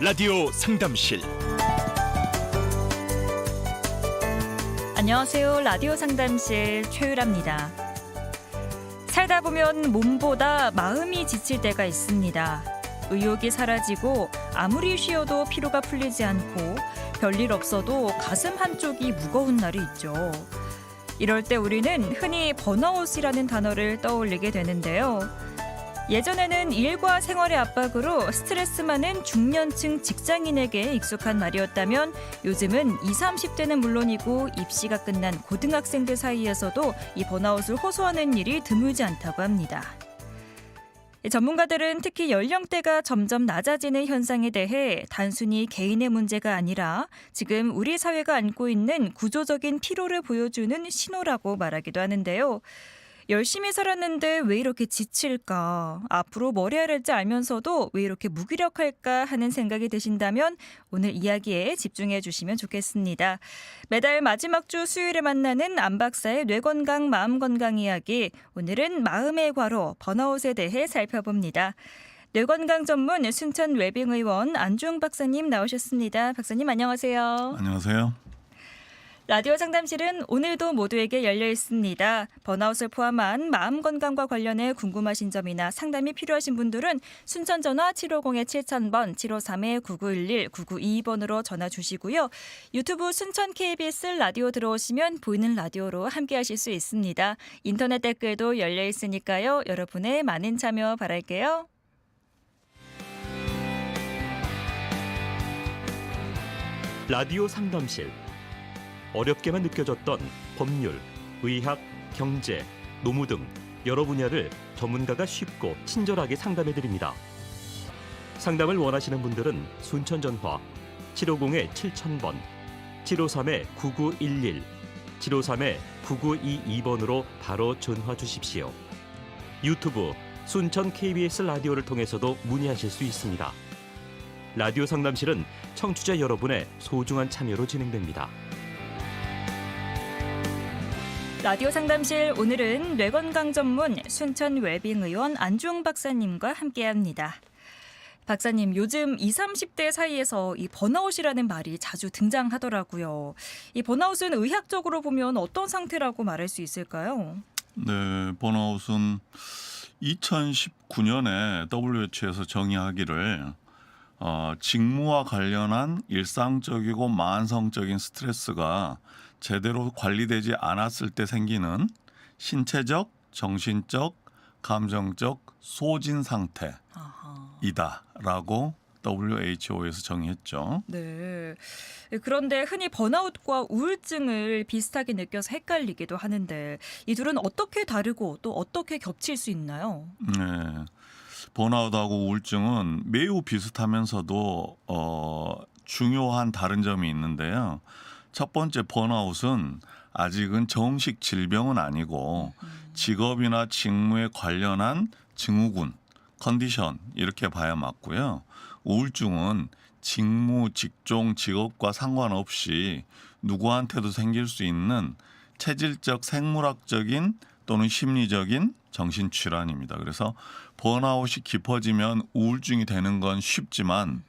라디오 상담실 안녕하세요. 라디오 상담실 최유라입니다. 살다 보면 몸보다 마음이 지칠 때가 있습니다. 의욕이 사라지고 아무리 쉬어도 피로가 풀리지 않고 별일 없어도 가슴 한쪽이 무거운 날이 있죠. 이럴 때 우리는 흔히 번아웃이라는 단어를 떠올리게 되는데요. 예전에는 일과 생활의 압박으로 스트레스 많은 중년층 직장인에게 익숙한 말이었다면 요즘은 20, 30대는 물론이고 입시가 끝난 고등학생들 사이에서도 이 번아웃을 호소하는 일이 드물지 않다고 합니다. 전문가들은 특히 연령대가 점점 낮아지는 현상에 대해 단순히 개인의 문제가 아니라 지금 우리 사회가 안고 있는 구조적인 피로를 보여주는 신호라고 말하기도 하는데요. 열심히 살았는데 왜 이렇게 지칠까? 앞으로 뭘 해야 할지 알면서도 왜 이렇게 무기력할까 하는 생각이 드신다면 오늘 이야기에 집중해 주시면 좋겠습니다. 매달 마지막 주 수요일에 만나는 안 박사의 뇌건강 마음건강 이야기. 오늘은 마음의 과로 번아웃에 대해 살펴봅니다. 뇌건강 전문 순천 웨빙의원 안중 박사님 나오셨습니다. 박사님 안녕하세요. 안녕하세요. 라디오 상담실은 오늘도 모두에게 열려 있습니다. 번아웃을 포함한 마음 건강과 관련해 궁금하신 점이나 상담이 필요하신 분들은 순천 전화 750-7000번, 753-9911, 9922번으로 전화 주시고요. 유튜브 순천 KBS 라디오 들어오시면 보이는 라디오로 함께 하실 수 있습니다. 인터넷 댓글도 열려 있으니까요. 여러분의 많은 참여 바랄게요. 라디오 상담실 어렵게만 느껴졌던 법률, 의학, 경제, 노무 등 여러 분야를 전문가가 쉽고 친절하게 상담해 드립니다. 상담을 원하시는 분들은 순천 전화 750-7000번, 753-9911, 753-9922번으로 바로 전화 주십시오. 유튜브 순천 KBS 라디오를 통해서도 문의하실 수 있습니다. 라디오 상담실은 청취자 여러분의 소중한 참여로 진행됩니다. 라디오 상담실 오늘은 뇌건강 전문 순천 웨빙 의원 안주홍 박사님과 함께합니다. 박사님, 요즘 20, 30대 사이에서 이 번아웃이라는 말이 자주 등장하더라고요. 이 번아웃은 의학적으로 보면 어떤 상태라고 말할 수 있을까요? 네, 번아웃은 2019년에 WHO에서 정의하기를 어, 직무와 관련한 일상적이고 만성적인 스트레스가 제대로 관리되지 않았을 때 생기는 신체적, 정신적, 감정적 소진 상태이다라고 WHO에서 정의했죠. 네. 그런데 흔히 번아웃과 우울증을 비슷하게 느껴서 헷갈리기도 하는데 이 둘은 어떻게 다르고 또 어떻게 겹칠 수 있나요? 네. 번아웃하고 우울증은 매우 비슷하면서도 어, 중요한 다른 점이 있는데요. 첫 번째 번아웃은 아직은 정식 질병은 아니고 직업이나 직무에 관련한 증후군, 컨디션 이렇게 봐야 맞고요. 우울증은 직무, 직종, 직업과 상관없이 누구한테도 생길 수 있는 체질적, 생물학적인 또는 심리적인 정신 질환입니다. 그래서 번아웃이 깊어지면 우울증이 되는 건 쉽지만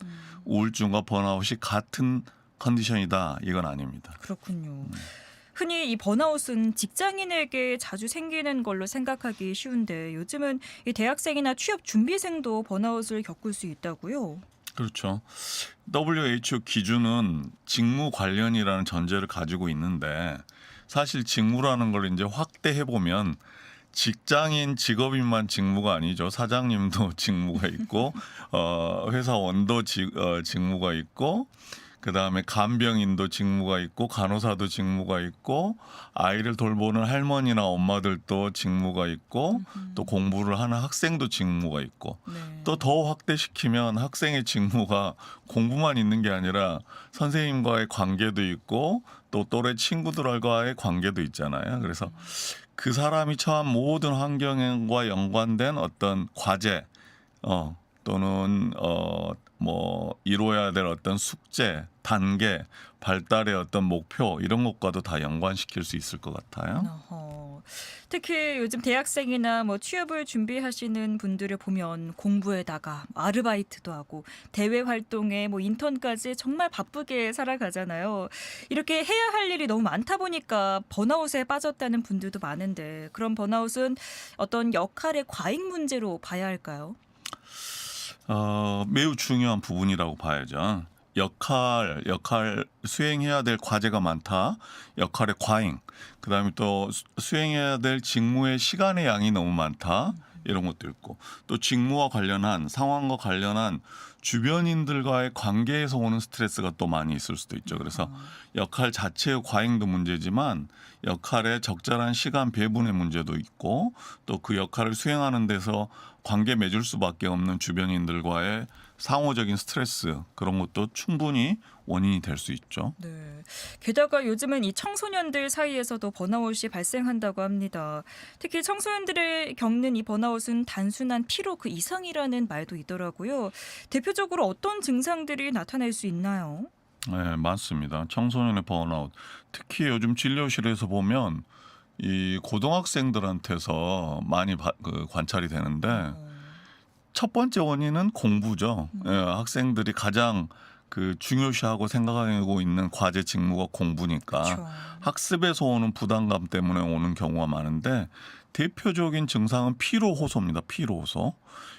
우울증과 번아웃이 같은 컨디션이다 이건 아닙니다. 그렇군요. 흔히 이 번아웃은 직장인에게 자주 생기는 걸로 생각하기 쉬운데 요즘은 이 대학생이나 취업 준비생도 번아웃을 겪을 수 있다고요. 그렇죠. WHO 기준은 직무 관련이라는 전제를 가지고 있는데 사실 직무라는 걸 이제 확대해 보면 직장인 직업인만 직무가 아니죠. 사장님도 직무가 있고 어 회사원도 직, 어, 직무가 있고 그 다음에 간병인도 직무가 있고 간호사도 직무가 있고 아이를 돌보는 할머니나 엄마들도 직무가 있고 또 공부를 하는 학생도 직무가 있고 네. 또 더 확대시키면 학생의 직무가 공부만 있는 게 아니라 선생님과의 관계도 있고 또 또래 친구들과의 관계도 있잖아요. 그래서 그 사람이 처한 모든 환경과 연관된 어떤 과제 어 또는 어 뭐 이루어야 될 어떤 숙제, 단계, 발달의 어떤 목표 이런 것과도 다 연관시킬 수 있을 것 같아요. 특히 요즘 대학생이나 뭐 취업을 준비하시는 분들을 보면 공부에다가 아르바이트도 하고 대외 활동에 뭐 인턴까지 정말 바쁘게 살아가잖아요. 이렇게 해야 할 일이 너무 많다 보니까 번아웃에 빠졌다는 분들도 많은데 그런 번아웃은 어떤 역할의 과잉 문제로 봐야 할까요? 어, 매우 중요한 부분이라고 봐야죠. 역할, 역할 수행해야 될 과제가 많다. 역할의 과잉. 그다음에 또 수- 수행해야 될 직무의 시간의 양이 너무 많다. 이런 것도 있고 또 직무와 관련한 상황과 관련한 주변인들과의 관계에서 오는 스트레스가 또 많이 있을 수도 있죠. 그래서 역할 자체의 과잉도 문제지만 역할의 적절한 시간 배분의 문제도 있고 또 그 역할을 수행하는 데서 관계 맺을 수밖에 없는 주변인들과의 상호적인 스트레스 그런 것도 충분히 원인이 될 수 있죠. 네. 게다가 요즘은 이 청소년들 사이에서도 번아웃이 발생한다고 합니다. 특히 청소년들이 겪는 이 번아웃은 단순한 피로 그 이상이라는 말도 있더라고요. 대표적으로 어떤 증상들이 나타날 수 있나요? 네, 맞습니다. 청소년의 번아웃. 특히 요즘 진료실에서 보면 이 고등학생들한테서 많이 바- 그 관찰이 되는데 어, 첫 번째 원인은 공부죠. 음. 예, 학생들이 가장 그 중요시하고 생각하고 있는 과제 직무가 공부니까 그렇죠. 학습에서 오는 부담감 때문에 오는 경우가 많은데 대표적인 증상은 피로 호소입니다. 피로 호소.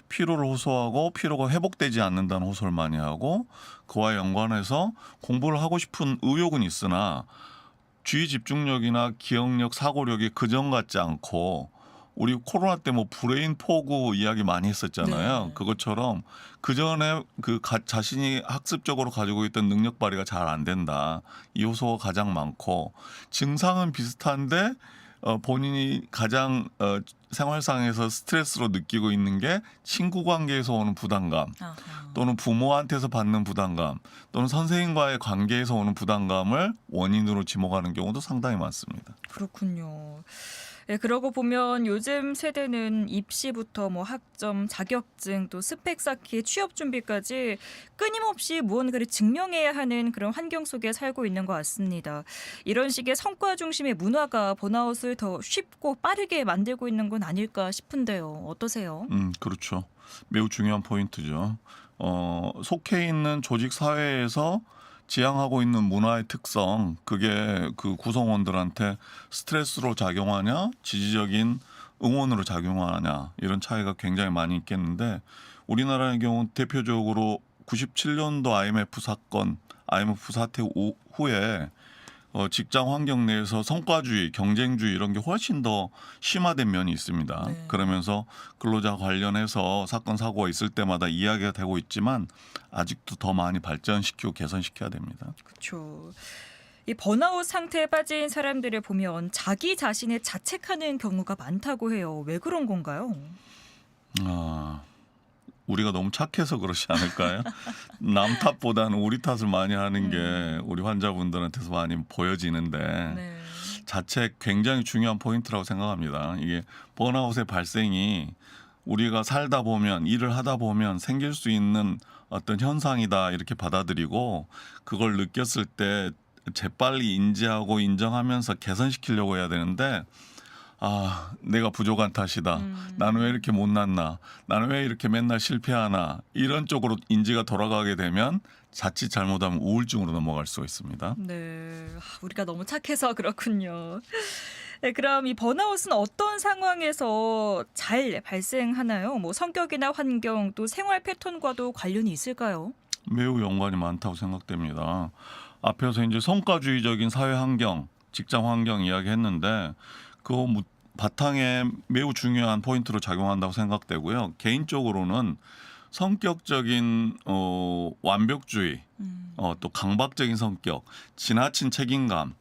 피로를 호소하고 피로가 회복되지 않는다는 호소를 많이 하고 그와 연관해서 공부를 하고 싶은 의욕은 있으나 주의 집중력이나 기억력, 사고력이 그전 같지 않고 우리 코로나 때 뭐 브레인 포구 이야기 많이 했었잖아요. 네. 그것처럼 그 전에 그 가- 자신이 학습적으로 가지고 있던 능력 발휘가 잘 안 된다. 이 요소가 가장 많고 증상은 비슷한데 어, 본인이 가장 어, 생활상에서 스트레스로 느끼고 있는 게 친구 관계에서 오는 부담감 아하. 또는 부모한테서 받는 부담감 또는 선생님과의 관계에서 오는 부담감을 원인으로 지목하는 경우도 상당히 많습니다. 그렇군요. 예, 그러고 보면 요즘 세대는 입시부터 뭐 학점, 자격증, 또 스펙 쌓기, 취업 준비까지 끊임없이 무언가를 증명해야 하는 그런 환경 속에 살고 있는 것 같습니다. 이런 식의 성과 중심의 문화가 번아웃을 더 쉽고 빠르게 만들고 있는 건 아닐까 싶은데요. 어떠세요? 음, 그렇죠. 매우 중요한 포인트죠. 어, 속해 있는 조직 사회에서 지향하고 있는 문화의 특성, 그게 그 구성원들한테 스트레스로 작용하냐, 지지적인 응원으로 작용하냐, 이런 차이가 굉장히 많이 있겠는데, 우리나라의 경우 대표적으로 97년도 IMF 사건, IMF 사태 후- 후에 어, 직장 환경 내에서 성과주의, 경쟁주의 이런 게 훨씬 더 심화된 면이 있습니다. 네. 그러면서 근로자 관련해서 사건 사고가 있을 때마다 이야기가 되고 있지만 아직도 더 많이 발전시키고 개선시켜야 됩니다. 그렇죠. 이 번아웃 상태에 빠진 사람들을 보면 자기 자신을 자책하는 경우가 많다고 해요. 왜 그런 건가요? 아, 우리가 너무 착해서 그렇지 않을까요? 남 탓보다는 우리 탓을 많이 하는 게 우리 환자분들한테서 많이 보여지는데 네. 자책 굉장히 중요한 포인트라고 생각합니다. 이게 번아웃의 발생이 우리가 살다 보면 일을 하다 보면 생길 수 있는 어떤 현상이다 이렇게 받아들이고 그걸 느꼈을 때 재빨리 인지하고 인정하면서 개선시키려고 해야 되는데 아 내가 부족한 탓이다. 음. 나는 왜 이렇게 못났나? 나는 왜 이렇게 맨날 실패하나? 이런 쪽으로 인지가 돌아가게 되면 자칫 잘못하면 우울증으로 넘어갈 수가 있습니다. 네, 아, 우리가 너무 착해서 그렇군요. 네, 그럼 이 번아웃은 어떤 상황에서 잘 발생하나요? 뭐 성격이나 환경 또 생활 패턴과도 관련이 있을까요? 매우 연관이 많다고 생각됩니다. 앞에서 이제 성과주의적인 사회 환경, 직장 환경 이야기했는데 그 무- 바탕에 매우 중요한 포인트로 작용한다고 생각되고요. 개인적으로는 성격적인 어, 완벽주의, 음, 어, 또 강박적인 성격, 지나친 책임감,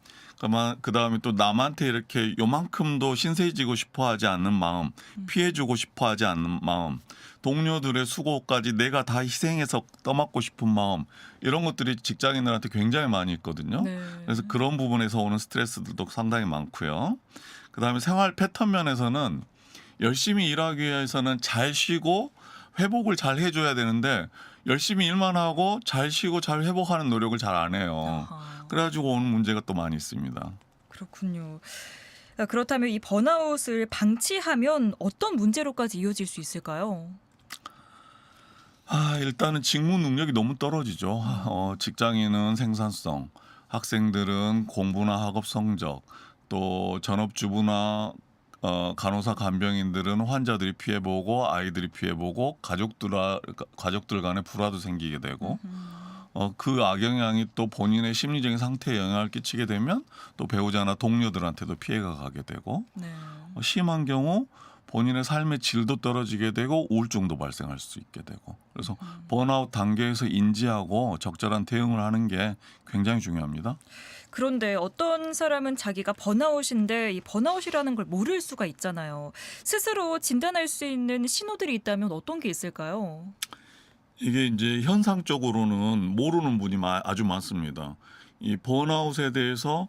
그 다음에 또 남한테 이렇게 요만큼도 신세지고 싶어하지 않는 마음, 피해주고 싶어하지 않는 마음, 동료들의 수고까지 내가 다 희생해서 떠맡고 싶은 마음 이런 것들이 직장인들한테 굉장히 많이 있거든요. 네. 그래서 그런 부분에서 오는 스트레스들도 상당히 많고요. 그 다음에 생활 패턴 면에서는 열심히 일하기 위해서는 잘 쉬고 회복을 잘 해줘야 되는데 열심히 일만 하고 잘 쉬고 잘 회복하는 노력을 잘 안 해요. 아하, 그래가지고 오는 문제가 또 많이 있습니다. 그렇군요. 아, 그렇다면 이 번아웃을 방치하면 어떤 문제로까지 이어질 수 있을까요? 아, 일단은 직무 능력이 너무 떨어지죠. 어, 직장인은 생산성, 학생들은 공부나 학업 성적, 또 전업주부나 어, 간호사 간병인들은 환자들이 피해보고 아이들이 피해보고 가족들 가족들 간에 불화도 생기게 되고 어, 그 악영향이 또 본인의 심리적인 상태에 영향을 끼치게 되면 또 배우자나 동료들한테도 피해가 가게 되고 네. 어, 심한 경우 본인의 삶의 질도 떨어지게 되고 우울증도 발생할 수 있게 되고 그래서 번아웃 단계에서 인지하고 적절한 대응을 하는 게 굉장히 중요합니다. 그런데 어떤 사람은 자기가 번아웃인데 이 번아웃이라는 걸 모를 수가 있잖아요. 스스로 진단할 수 있는 신호들이 있다면 어떤 게 있을까요? 이게 이제 현상적으로는 모르는 분이 마- 아주 많습니다. 이 번아웃에 대해서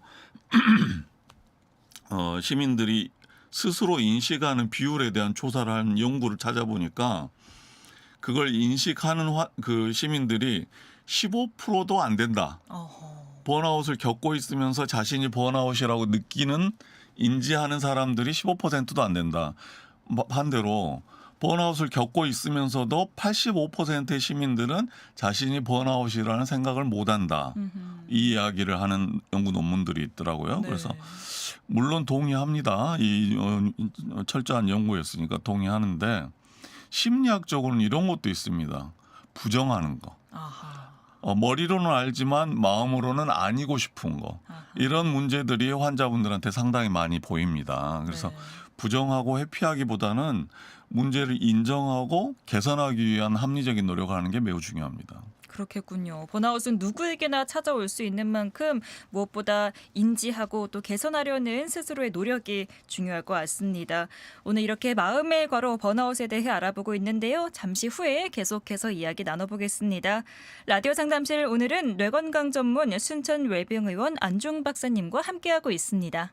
어, 시민들이 스스로 인식하는 비율에 대한 조사를 한 연구를 찾아보니까 그걸 인식하는 화- 그 시민들이 15%도 안 된다. 어허. 번아웃을 겪고 있으면서 자신이 번아웃이라고 느끼는 인지하는 사람들이 15%도 안 된다. 마- 반대로 번아웃을 겪고 있으면서도 85%의 시민들은 자신이 번아웃이라는 생각을 못 한다. 음흠. 이 이야기를 하는 연구 논문들이 있더라고요. 네. 그래서 물론 동의합니다. 이 어, 철저한 연구였으니까 동의하는데 심리학적으로는 이런 것도 있습니다. 부정하는 거. 아하. 어, 머리로는 알지만 마음으로는 아니고 싶은 거. 아하. 이런 문제들이 환자분들한테 상당히 많이 보입니다. 그래서 네. 부정하고 회피하기보다는 문제를 인정하고 개선하기 위한 합리적인 노력을 하는 게 매우 중요합니다. 그렇겠군요. 번아웃은 누구에게나 찾아올 수 있는 만큼 무엇보다 인지하고 또 개선하려는 스스로의 노력이 중요할 것 같습니다. 오늘 이렇게 마음의 과로 번아웃에 대해 알아보고 있는데요. 잠시 후에 계속해서 이야기 나눠보겠습니다. 라디오 상담실 오늘은 뇌건강 전문 순천 웰빙 의원 안중 박사님과 함께하고 있습니다.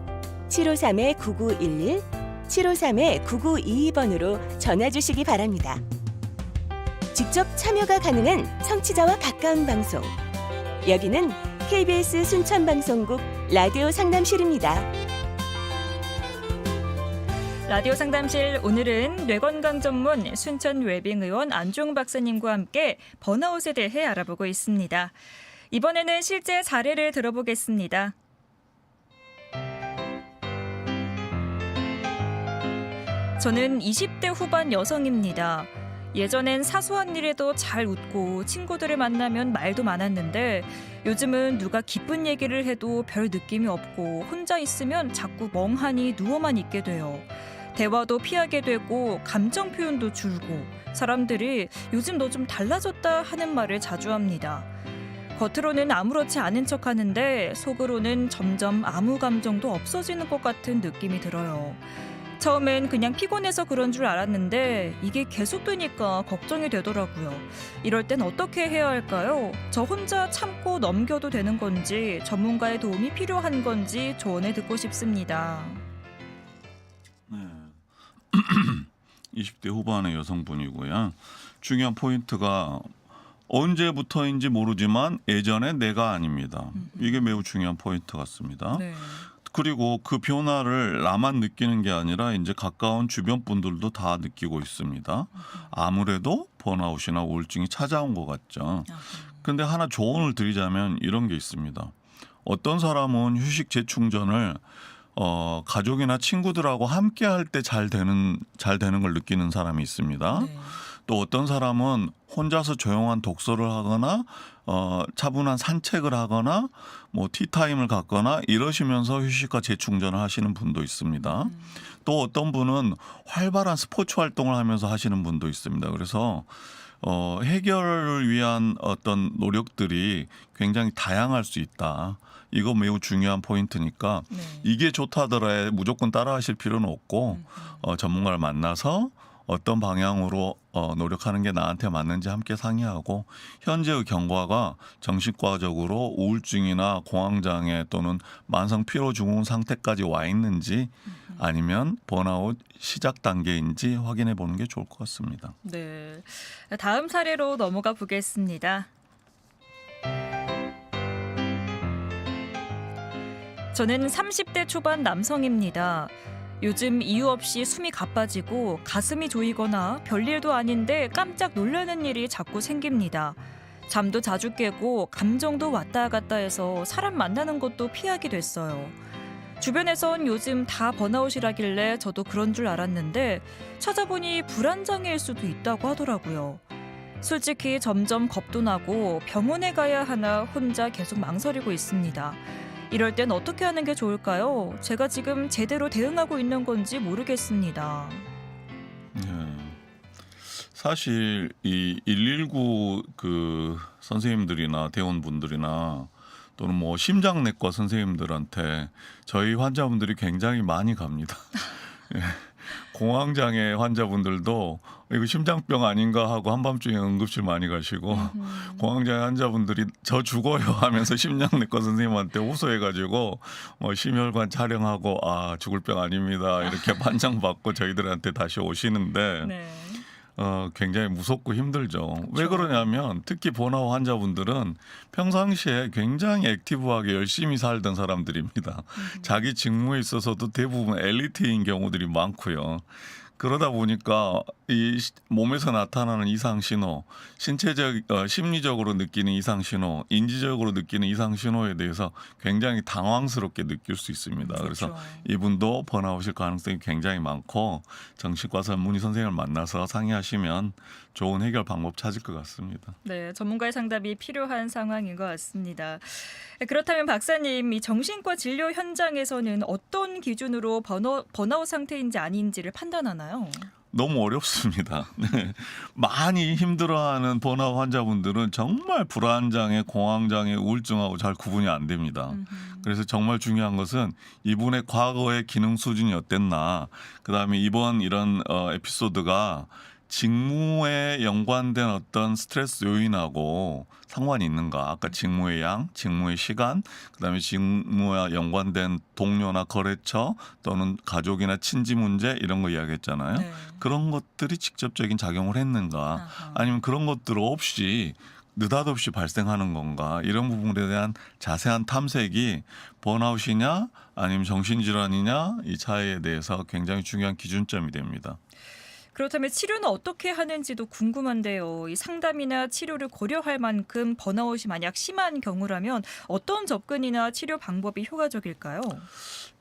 753-9911, 753-9922번으로 전화 주시기 바랍니다. 직접 참여가 가능한 청취자와 가까운 방송. 여기는 KBS 순천방송국 라디오 상담실입니다. 라디오 상담실 오늘은 뇌건강 전문 순천 웰빙의원 안종 박사님과 함께 번아웃에 대해 알아보고 있습니다. 이번에는 실제 사례를 들어보겠습니다. 저는 20대 후반 여성입니다. 예전엔 사소한 일에도 잘 웃고 친구들을 만나면 말도 많았는데 요즘은 누가 기쁜 얘기를 해도 별 느낌이 없고 혼자 있으면 자꾸 멍하니 누워만 있게 돼요. 대화도 피하게 되고 감정 표현도 줄고 사람들이 요즘 너 좀 달라졌다 하는 말을 자주 합니다. 겉으로는 아무렇지 않은 척 하는데 속으로는 점점 아무 감정도 없어지는 것 같은 느낌이 들어요. 처음엔 그냥 피곤해서 그런 줄 알았는데 이게 계속되니까 걱정이 되더라고요. 이럴 땐 어떻게 해야 할까요? 저 혼자 참고 넘겨도 되는 건지 전문가의 도움이 필요한 건지 조언을 듣고 싶습니다. 네. 20대 후반의 여성분이고요. 중요한 포인트가 언제부터인지 모르지만 예전에 내가 아닙니다. 이게 매우 중요한 포인트 같습니다. 네. 그리고 그 변화를 나만 느끼는 게 아니라 이제 가까운 주변 분들도 다 느끼고 있습니다. 아무래도 번아웃이나 우울증이 찾아온 것 같죠. 근데 하나 조언을 드리자면 이런 게 있습니다. 어떤 사람은 휴식 재충전을 어, 가족이나 친구들하고 함께 할 때 잘 되는 잘 되는 걸 느끼는 사람이 있습니다. 네. 또 어떤 사람은 혼자서 조용한 독서를 하거나 어 차분한 산책을 하거나 뭐 티타임을 갖거나 이러시면서 휴식과 재충전을 하시는 분도 있습니다. 또 어떤 분은 활발한 스포츠 활동을 하면서 하시는 분도 있습니다. 그래서 어 해결을 위한 어떤 노력들이 굉장히 다양할 수 있다. 이거 매우 중요한 포인트니까 네. 이게 좋다더라 무조건 따라하실 필요는 없고 어, 전문가를 만나서 어떤 방향으로 어, 노력하는 게 나한테 맞는지 함께 상의하고 현재의 경과가 정신과적으로 우울증이나 공황장애 또는 만성 피로 증후군 상태까지 와 있는지 아니면 번아웃 시작 단계인지 확인해 보는 게 좋을 것 같습니다. 네. 다음 사례로 넘어가 보겠습니다. 저는 30대 초반 남성입니다. 요즘 이유 없이 숨이 가빠지고 가슴이 조이거나 별일도 아닌데 깜짝 놀라는 일이 자꾸 생깁니다. 잠도 자주 깨고 감정도 왔다 갔다 해서 사람 만나는 것도 피하게 됐어요. 주변에선 요즘 다 번아웃이라길래 저도 그런 줄 알았는데 찾아보니 불안장애일 수도 있다고 하더라고요. 솔직히 점점 겁도 나고 병원에 가야 하나 혼자 계속 망설이고 있습니다. 이럴 땐 어떻게 하는 게 좋을까요? 제가 지금 제대로 대응하고 있는 건지 모르겠습니다. 네. 사실 이 119 그 선생님들이나 대원분들이나 또는 뭐 심장내과 선생님들한테 저희 환자분들이 굉장히 많이 갑니다. 예. 공황장애 환자분들도 이거 심장병 아닌가 하고 한밤중에 응급실 많이 가시고 공황장애 환자분들이 저 죽어요 하면서 심장내과 선생님한테 호소해가지고 뭐 심혈관 촬영하고 아 죽을 병 아닙니다 이렇게 판정 받고 저희들한테 다시 오시는데 네. 어, 굉장히 무섭고 힘들죠. 왜 그러냐면 특히 번아웃 환자분들은 평상시에 굉장히 액티브하게 열심히 살던 사람들입니다. 자기 직무에 있어서도 대부분 엘리트인 경우들이 많고요. 그러다 보니까 이 시- 몸에서 나타나는 이상 신호, 신체적, 어, 심리적으로 느끼는 이상 신호, 인지적으로 느끼는 이상 신호에 대해서 굉장히 당황스럽게 느낄 수 있습니다. 그래서 그렇죠. 이분도 번아웃일 가능성이 굉장히 많고 정신과 전문의 선생님을 만나서 상의하시면 좋은 해결 방법 찾을 것 같습니다. 네, 전문가의 상담이 필요한 상황인 것 같습니다. 그렇다면 박사님, 이 정신과 진료 현장에서는 어떤 기준으로 번어, 번아웃 상태인지 아닌지를 판단하나요? 너무 어렵습니다. 네. 많이 힘들어하는 번아웃 환자분들은 정말 불안장애, 공황장애, 우울증하고 잘 구분이 안 됩니다. 그래서 정말 중요한 것은 이분의 과거의 기능 수준이 어땠나, 그 다음에 이번 이런 어, 에피소드가 직무에 연관된 어떤 스트레스 요인하고 상관이 있는가? 아까 직무의 양, 직무의 시간, 그다음에 직무와 연관된 동료나 거래처 또는 가족이나 친지 문제 이런 거 이야기했잖아요. 네. 그런 것들이 직접적인 작용을 했는가? 아하. 아니면 그런 것들 없이 느닷없이 발생하는 건가 이런 부분에 대한 자세한 탐색이 번아웃이냐 아니면 정신질환이냐 이 차이에 대해서 굉장히 중요한 기준점이 됩니다. 그렇다면 치료는 어떻게 하는지도 궁금한데요. 이 상담이나 치료를 고려할 만큼 번아웃이 만약 심한 경우라면 어떤 접근이나 치료 방법이 효과적일까요?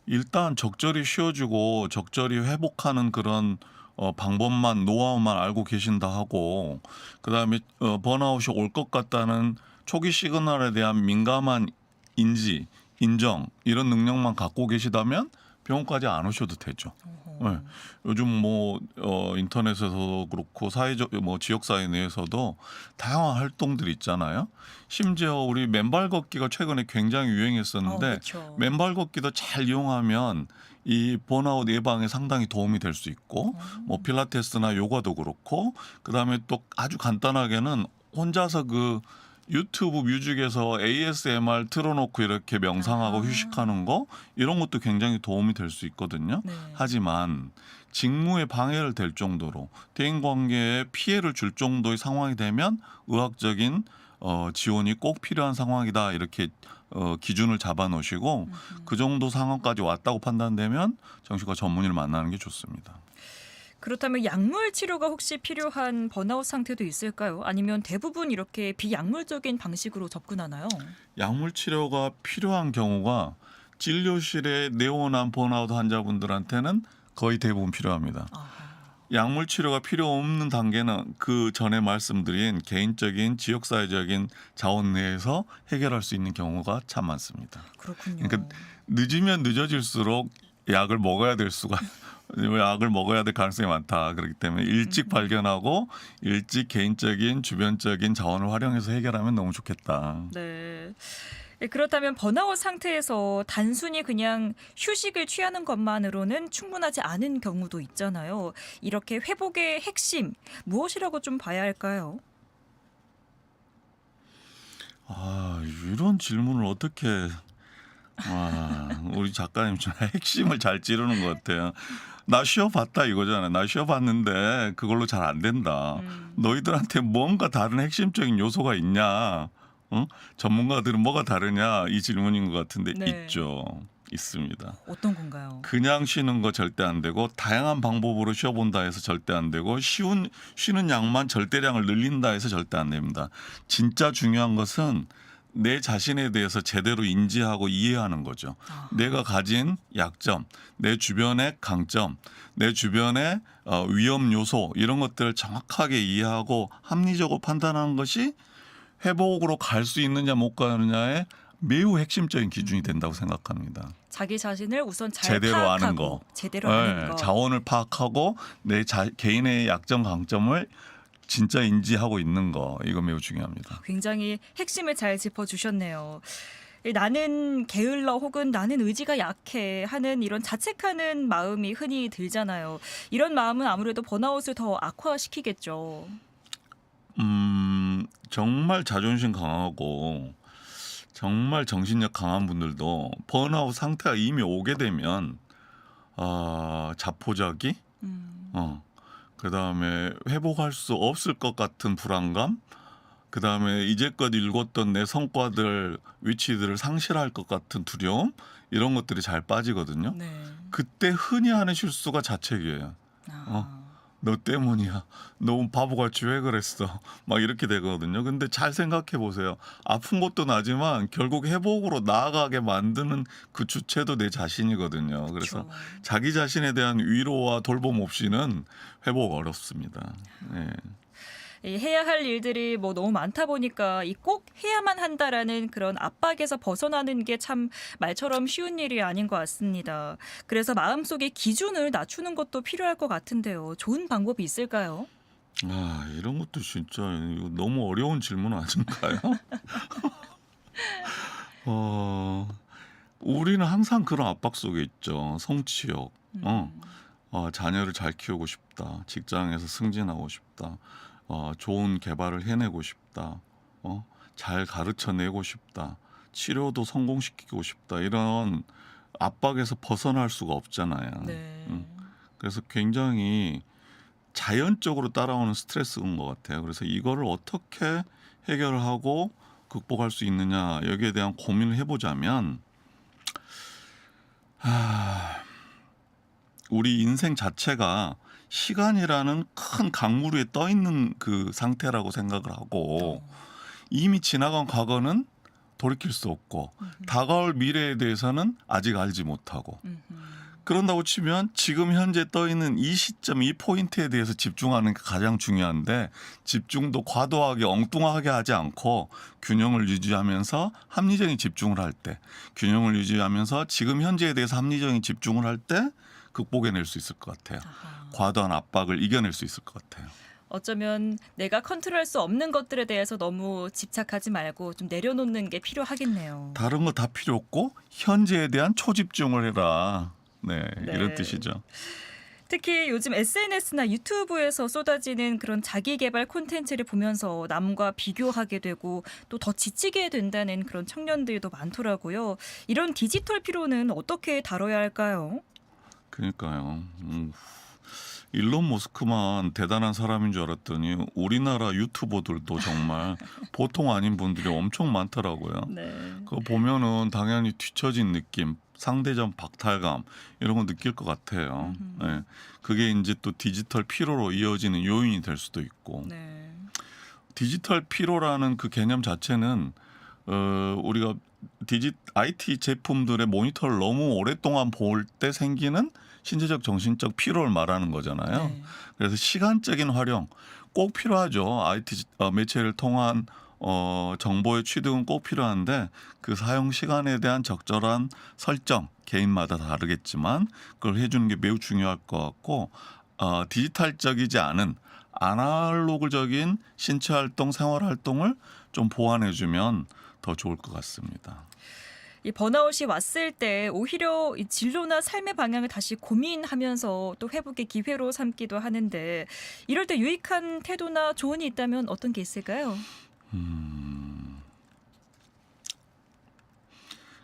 일단 적절히 쉬어주고 적절히 회복하는 그런 어, 방법만 노하우만 알고 계신다 하고 그다음에 어, 번아웃이 올 것 같다는 초기 시그널에 대한 민감한 인지 인정 이런 능력만 갖고 계시다면 병원까지 안 오셔도 되죠. 네. 요즘 뭐 어, 인터넷에서도 그렇고 사회적 뭐 지역 사회 내에서도 다양한 활동들이 있잖아요. 심지어 우리 맨발 걷기가 최근에 굉장히 유행했었는데 어. 맨발 걷기도 잘 이용하면 이 번아웃 예방에 상당히 도움이 될 수 있고 뭐 필라테스나 요가도 그렇고 그다음에 또 아주 간단하게는 혼자서 그 유튜브 뮤직에서 ASMR 틀어놓고 이렇게 명상하고 아. 휴식하는 거 이런 것도 굉장히 도움이 될 수 있거든요. 네. 하지만 직무에 방해를 될 정도로 대인 관계에 피해를 줄 정도의 상황이 되면 의학적인 어, 지원이 꼭 필요한 상황이다 이렇게 어, 기준을 잡아 놓으시고 그 정도 상황까지 왔다고 판단되면 정신과 전문의를 만나는 게 좋습니다. 그렇다면 약물 치료가 혹시 필요한 번아웃 상태도 있을까요? 아니면 대부분 이렇게 비약물적인 방식으로 접근하나요? 약물 치료가 필요한 경우가 진료실에 내원한 번아웃 환자분들한테는 거의 대부분 필요합니다. 아하. 약물 치료가 필요 없는 단계는 그 전에 말씀드린 개인적인 지역 사회적인 자원 내에서 해결할 수 있는 경우가 참 많습니다. 그렇군요. 그러니까 늦으면 늦어질수록 약을 먹어야 될 수가 약을 먹어야 될 가능성이 많다. 그렇기 때문에 일찍 발견하고 일찍 개인적인 주변적인 자원을 활용해서 해결하면 너무 좋겠다. 네. 예, 그렇다면 번아웃 상태에서 단순히 그냥 휴식을 취하는 것만으로는 충분하지 않은 경우도 있잖아요. 이렇게 회복의 핵심 무엇이라고 좀 봐야 할까요? 아 이런 질문을 어떻게 아 우리 작가님 좀 핵심을 잘 찌르는 것 같아요. 나 쉬어봤다 이거잖아요. 나 쉬어봤는데 그걸로 잘 안 된다. 음. 너희들한테 뭔가 다른 핵심적인 요소가 있냐? 어? 전문가들은 뭐가 다르냐? 이 질문인 것 같은데 네. 있죠. 있습니다. 어떤 건가요? 그냥 쉬는 거 절대 안 되고 다양한 방법으로 쉬어본다 해서 절대 안 되고 쉬운 쉬는 양만 절대량을 늘린다 해서 절대 안 됩니다. 진짜 중요한 것은 내 자신에 대해서 제대로 인지하고 이해하는 거죠. 아. 내가 가진 약점, 내 주변의 강점, 내 주변의 어, 위험 요소 이런 것들을 정확하게 이해하고 합리적으로 판단하는 것이 회복으로 갈 수 있느냐 못 가느냐의 매우 핵심적인 기준이 된다고 생각합니다. 자기 자신을 우선 잘 제대로 파악하고 아는 거. 제대로 아는 네, 거. 자원을 파악하고 내 자, 개인의 약점 강점을 진짜 인지하고 있는 거 이거 매우 중요합니다. 굉장히 핵심을 잘 짚어주셨네요. 이 나는 게을러 혹은 나는 의지가 약해 하는 이런 자책하는 마음이 흔히 들잖아요. 이런 마음은 아무래도 번아웃을 더 악화시키겠죠. 음 정말 자존심 강하고 정말 정신력 강한 분들도 번아웃 상태가 이미 오게 되면 아 자포자기 음, 어 그다음에 회복할 수 없을 것 같은 불안감 그다음에 이제껏 읽었던 내 성과들 위치들을 상실할 것 같은 두려움 이런 것들이 잘 빠지거든요. 네. 그때 흔히 하는 실수가 자책이에요. 아, 너 때문이야. 너무 바보같이 왜 그랬어? 막 이렇게 되거든요. 근데 잘 생각해 보세요. 아픈 것도 나지만 결국 회복으로 나아가게 만드는 그 주체도 내 자신이거든요. 그래서 그렇죠. 자기 자신에 대한 위로와 돌봄 없이는 회복 어렵습니다. 네. 이 해야 할 일들이 뭐 너무 많다 보니까 이 꼭 해야만 한다라는 그런 압박에서 벗어나는 게 참 말처럼 쉬운 일이 아닌 것 같습니다. 그래서 마음속의 기준을 낮추는 것도 필요할 것 같은데요. 좋은 방법이 있을까요? 아 이런 것도 진짜 이거 너무 어려운 질문 아닌가요? 어 우리는 항상 그런 압박 속에 있죠. 성취욕. 어. 어, 자녀를 잘 키우고 싶다. 직장에서 승진하고 싶다. 어, 좋은 개발을 해내고 싶다. 어, 잘 가르쳐내고 싶다. 치료도 성공시키고 싶다. 이런 압박에서 벗어날 수가 없잖아요. 네. 음. 그래서 굉장히 자연적으로 따라오는 스트레스인 것 같아요. 그래서 이거를 어떻게 해결을 하고 극복할 수 있느냐 여기에 대한 고민을 해보자면 하, 우리 인생 자체가 시간이라는 큰 강물 위에 떠 있는 그 상태라고 생각을 하고 이미 지나간 과거는 돌이킬 수 없고 다가올 미래에 대해서는 아직 알지 못하고 음, 음. 그런다고 치면 지금 현재 떠 있는 이 시점, 이 포인트에 대해서 집중하는 게 가장 중요한데 집중도 과도하게 엉뚱하게 하지 않고 균형을 유지하면서 합리적인 집중을 할 때, 균형을 유지하면서 지금 현재에 대해서 합리적인 집중을 할 때 극복해낼 수 있을 것 같아요. 아하. 과도한 압박을 이겨낼 수 있을 것 같아요. 어쩌면 내가 컨트롤할 수 없는 것들에 대해서 너무 집착하지 말고 좀 내려놓는 게 필요하겠네요. 다른 거 다 필요 없고 현재에 대한 초집중을 해라. 네, 네. 이런 뜻이죠. 특히 요즘 SNS나 유튜브에서 쏟아지는 그런 자기 개발 콘텐츠를 보면서 남과 비교하게 되고 또 더 지치게 된다는 그런 청년들도 많더라고요. 이런 디지털 피로는 어떻게 다뤄야 할까요? 그러니까요. 음. 일론 머스크만 대단한 사람인 줄 알았더니 우리나라 유튜버들도 정말 보통 아닌 분들이 엄청 많더라고요. 네. 그거 보면은 당연히 뒤처진 느낌, 상대적 박탈감 이런 거 느낄 것 같아요. 음흠. 네. 그게 이제 또 디지털 피로로 이어지는 요인이 될 수도 있고 네. 디지털 피로라는 그 개념 자체는 어, 우리가 디지 IT 제품들의 모니터를 너무 오랫동안 볼 때 생기는 신체적 정신적 피로를 말하는 거잖아요. 네. 그래서 시간적인 활용 꼭 필요하죠. IT 어, 매체를 통한 어, 정보의 취득은 꼭 필요한데 그 사용 시간에 대한 적절한 설정 개인마다 다르겠지만 그걸 해주는 게 매우 중요할 것 같고 어, 디지털적이지 않은 아날로그적인 신체 활동, 생활 활동을 좀 보완해주면 더 좋을 것 같습니다. 이 번아웃이 왔을 때 오히려 이 진로나 삶의 방향을 다시 고민하면서 또 회복의 기회로 삼기도 하는데 이럴 때 유익한 태도나 조언이 있다면 어떤 게 있을까요? 음,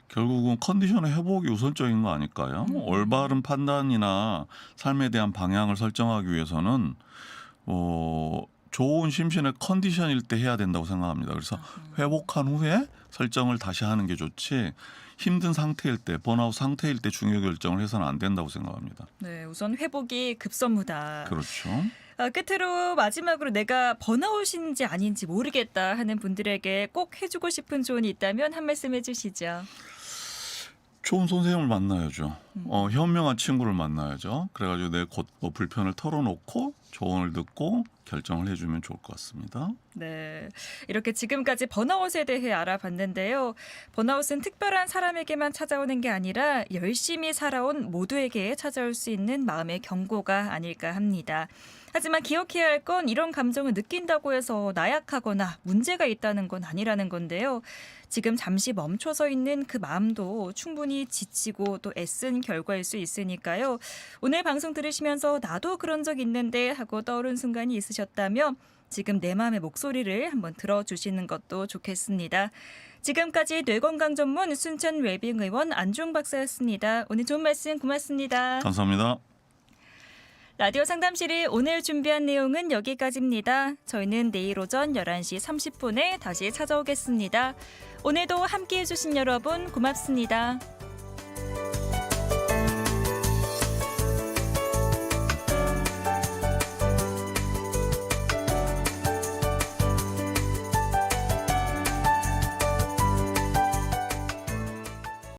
결국은 컨디션의 회복이 우선적인 거 아닐까요? 음. 올바른 판단이나 삶에 대한 방향을 설정하기 위해서는 어, 좋은 심신의 컨디션일 때 해야 된다고 생각합니다. 그래서 회복한 후에 설정을 다시 하는 게 좋지 힘든 상태일 때, 번아웃 상태일 때 중요 결정을 해서는 안 된다고 생각합니다. 네, 우선 회복이 급선무다. 그렇죠. 아, 끝으로 마지막으로 내가 번아웃인지 아닌지 모르겠다 하는 분들에게 꼭 해주고 싶은 조언이 있다면 한 말씀 해주시죠. 좋은 선생님을 만나야죠. 음. 어, 현명한 친구를 만나야죠. 그래가지고 내 곧, 뭐 불편을 털어놓고 조언을 듣고 결정을 해주면 좋을 것 같습니다. 네. 이렇게 지금까지 번아웃에 대해 알아봤는데요. 번아웃은 특별한 사람에게만 찾아오는 게 아니라 열심히 살아온 모두에게 찾아올 수 있는 마음의 경고가 아닐까 합니다. 하지만 기억해야 할 건 이런 감정을 느낀다고 해서 나약하거나 문제가 있다는 건 아니라는 건데요. 지금 잠시 멈춰서 있는 그 마음도 충분히 지치고 또 애쓴 결과일 수 있으니까요. 오늘 방송 들으시면서 나도 그런 적 있는데 하고 떠오른 순간이 있으셨다면 지금 내 마음의 목소리를 한번 들어주시는 것도 좋겠습니다. 지금까지 뇌건강 전문 순천 웰빙 의원 안중 박사였습니다. 오늘 좋은 말씀 고맙습니다. 감사합니다. 라디오 상담실이 오늘 준비한 내용은 여기까지입니다. 저희는 내일 오전 11시 30분에 다시 찾아오겠습니다. 오늘도 함께 해주신 여러분 고맙습니다.